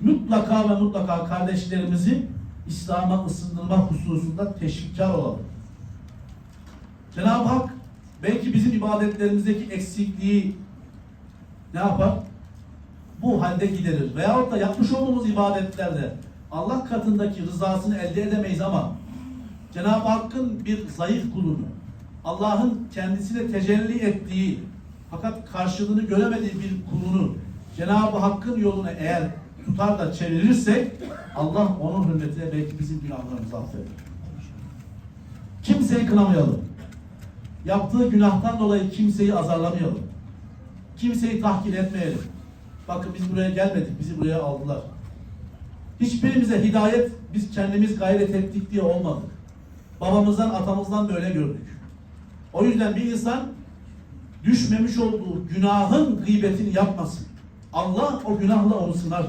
mutlaka ve mutlaka kardeşlerimizi İslam'a ısındırma hususunda teşvikkar olalım. Cenab-ı Hak belki bizim ibadetlerimizdeki eksikliği ne yapar? Bu halde giderir. Veyahut da yapmış olduğumuz ibadetlerde Allah katındaki rızasını elde edemeyiz ama Cenab-ı Hakk'ın bir zayıf kulunu, Allah'ın kendisine tecelli ettiği fakat karşılığını göremediği bir kulunu Cenab-ı Hakk'ın yoluna eğer tutar da çevirirsek Allah onun hürmetine belki bizim günahlarımızı affeder. Kimseyi kınamayalım. Yaptığı günahtan dolayı kimseyi azarlamayalım. Kimseyi tahkir etmeyelim. Bakın biz buraya gelmedik, bizi buraya aldılar. Hiçbirimize hidayet biz kendimiz gayret ettik diye olmadı. Babamızdan, atamızdan böyle gördük. O yüzden bir insan düşmemiş olduğu günahın gıybetini yapmasın. Allah o günahla onu sınar.